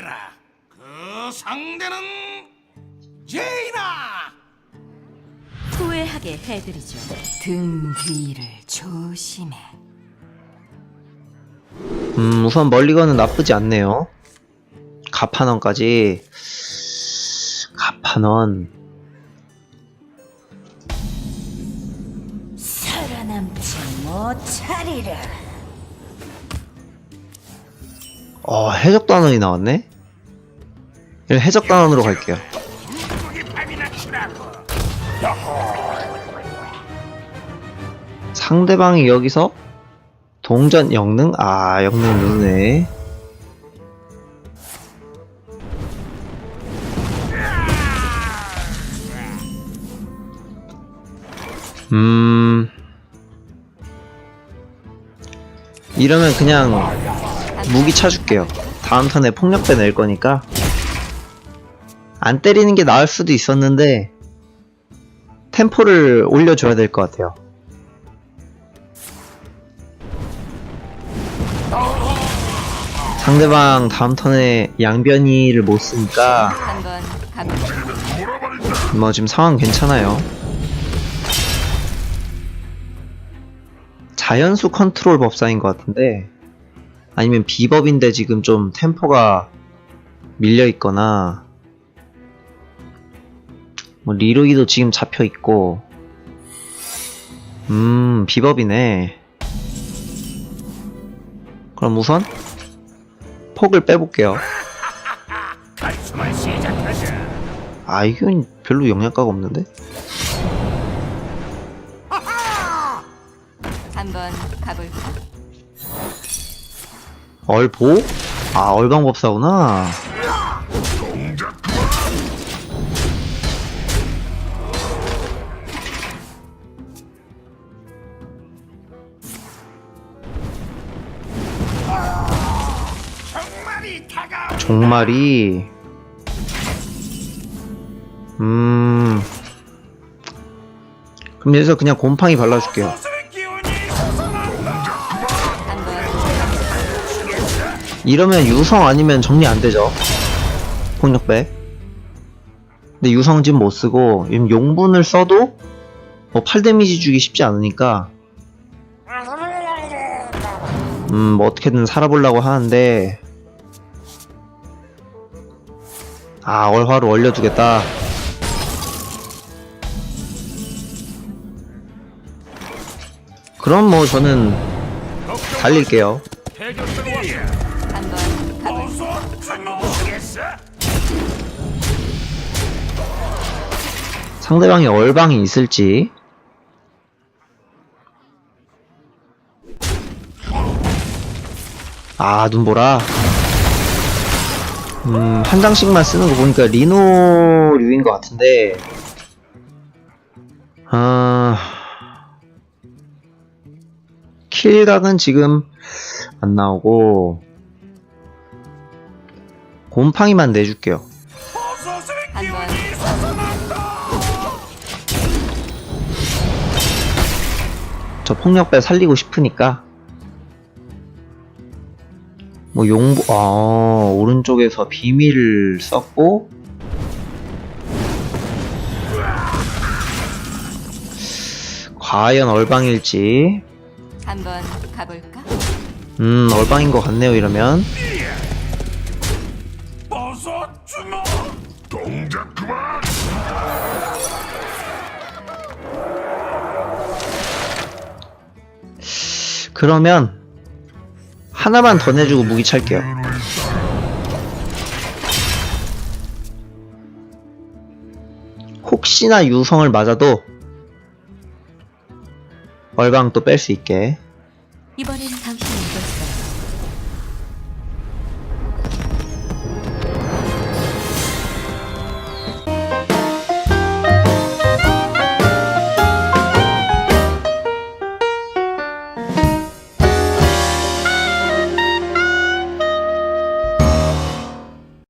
차리라. 그 상대는 제이나. 후회하게 해드리죠. 등 뒤를 조심해. 음, 우선 멀리 가는 나쁘지 않네요. 가판원까지. 가판원. 살아남지 못하리라. 어, 해적 단원이 나왔네? 해적단원으로 갈게요. 상대방이 여기서 동전 영능? 아, 영능 누네. 음. 이러면 그냥 무기 쳐줄게요. 다음 턴에 폭력배 낼 거니까. 안 때리는 게 나을 수도 있었는데, 템포를 올려줘야 될 것 같아요. 상대방 다음 턴에 양변이를 못 쓰니까? 뭐 지금 상황 괜찮아요. 자연수 컨트롤 법사인 것 같은데 아니면 비법인데 지금 좀 템포가 밀려 있거나 뭐 리로이도 지금 잡혀 있고 음 비법이네. 그럼 우선 폭을 빼볼게요. 아 이건 별로 영향가가 없는데? 한번 가볼까? 얼보? 아 얼방법사구나 종말이 음 그럼 여기서 그냥 곰팡이 발라줄게요. 이러면 유성 아니면 정리 안 되죠? 폭력배? 근데 유성 지금 못 쓰고 지금 용분을 써도 뭐 8데미지 주기 쉽지 않으니까 음, 뭐 어떻게든 살아보려고 하는데 아, 얼화로 올려두겠다. 그럼 뭐 저는 달릴게요. 상대방이 얼방이 있을지. 아, 눈보라. 음, 한 장씩만 쓰는 거 보니까 리노류인 것 같은데. 아. 킬각은 지금 안 나오고. 곰팡이만 내줄게요. 저 폭력배 살리고 싶으니까 뭐 용부 아 오른쪽에서 비밀을 썼고 과연 얼방일지 한번 가볼까? 음 얼방인 것 같네요 이러면. 그러면 하나만 더 내주고 무기 찰게요. 혹시나 유성을 맞아도 얼방 또 뺄 수 있게. 이번엔